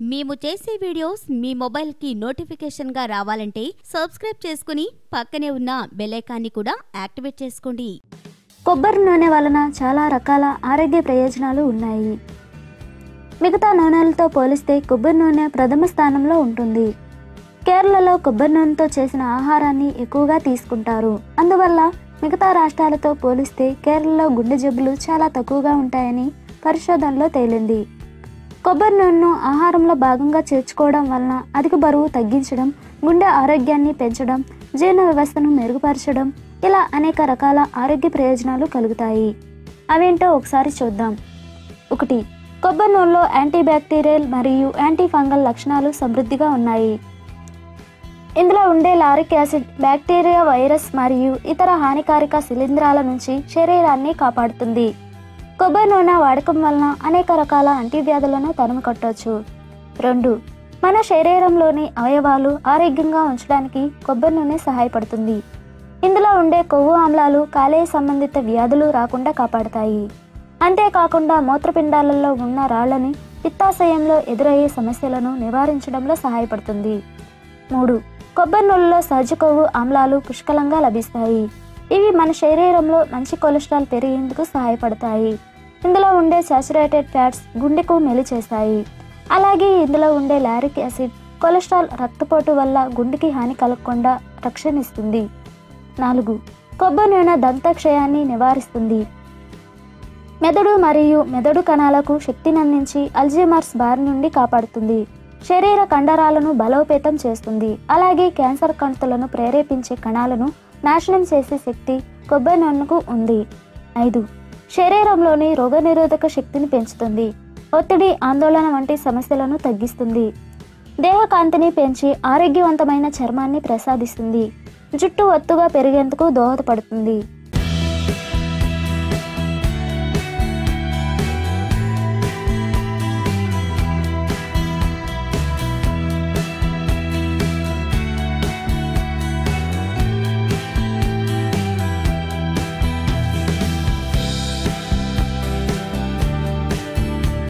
మేము చేసే వీడియోస్ మీ మొబైల్కి నోటిఫికేషన్గా రావాలంటే సబ్స్క్రైబ్ చేసుకుని పక్కనే ఉన్న బెలైకాన్ని కూడా యాక్టివేట్ చేసుకోండి. కొబ్బరి నూనె వలన చాలా రకాల ఆరోగ్య ప్రయోజనాలు ఉన్నాయి. మిగతా నూనెలతో పోలిస్తే కొబ్బరి నూనె ప్రథమ స్థానంలో ఉంటుంది. కేరళలో కొబ్బరి నూనెతో చేసిన ఆహారాన్ని ఎక్కువగా తీసుకుంటారు. అందువల్ల మిగతా రాష్ట్రాలతో పోలిస్తే కేరళలో గుండె జబ్బులు చాలా తక్కువగా ఉంటాయని పరిశోధనలో తేలింది. కొబ్బరి నూనెను ఆహారంలో భాగంగా చేర్చుకోవడం వలన అధిక బరువు తగ్గించడం గుండె ఆరోగ్యాన్ని పెంచడం జీర్ణ వ్యవస్థను మెరుగుపరచడం ఇలా అనేక రకాల ఆరోగ్య ప్రయోజనాలు కలుగుతాయి. అవేంటో ఒకసారి చూద్దాం. ఒకటి కొబ్బరి నూనెలో యాంటీ బ్యాక్టీరియల్ మరియు యాంటీ ఫంగల్ లక్షణాలు సమృద్ధిగా ఉన్నాయి. ఇందులో ఉండే లారిక్ యాసిడ్ బ్యాక్టీరియా వైరస్ మరియు ఇతర హానికారక శిలీంధ్రాల నుంచి శరీరాన్ని కాపాడుతుంది. కొబ్బరి నూనె వాడకం వలన అనేక రకాల అంటువ్యాధులను తరిమి కొట్టవచ్చు రెండు మన శరీరంలోని అవయవాలు ఆరోగ్యంగా ఉంచడానికి కొబ్బరి నూనె సహాయపడుతుంది. ఇందులో ఉండే కొవ్వు ఆమ్లాలు కాలేయ సంబంధిత వ్యాధులు రాకుండా కాపాడతాయి. అంతేకాకుండా మూత్రపిండాలలో ఉన్న రాళ్ళని పిత్తాశయంలో ఎదురయ్యే సమస్యలను నివారించడంలో సహాయపడుతుంది. మూడు కొబ్బరి నూనెలో సహజ కొవ్వు ఆమ్లాలు పుష్కలంగా లభిస్తాయి. ఇవి మన శరీరంలో మంచి కొలెస్ట్రాల్ పెరిగేందుకు సహాయపడతాయి. ఇందులో ఉండే సాచురేటెడ్ ఫ్యాట్స్ గుండెకు మేలు చేస్తాయి. అలాగే ఇందులో ఉండే లారిక్ యాసిడ్ కొలెస్ట్రాల్ రక్తపోటు వల్ల గుండెకి హాని కలగకుండా రక్షణిస్తుంది నాలుగు కొబ్బరి నూనె దంతక్షయాన్ని నివారిస్తుంది. మెదడు మరియు మెదడు కణాలకు శక్తిని అందించి అల్జీమర్స్ బారి నుండి కాపాడుతుంది. శరీర కండరాలను బలోపేతం చేస్తుంది. అలాగే క్యాన్సర్ కణుతులను ప్రేరేపించే కణాలను నాశనం చేసే శక్తి కొబ్బరి నూనెకు ఉంది. ఐదు. శరీరంలోని రోగనిరోధక శక్తిని పెంచుతుంది. ఒత్తిడి ఆందోళన వంటి సమస్యలను తగ్గిస్తుంది. దేహకాంతిని పెంచి ఆరోగ్యవంతమైన చర్మాన్ని ప్రసాదిస్తుంది. జుట్టు ఒత్తుగా పెరిగేందుకు దోహదపడుతుంది.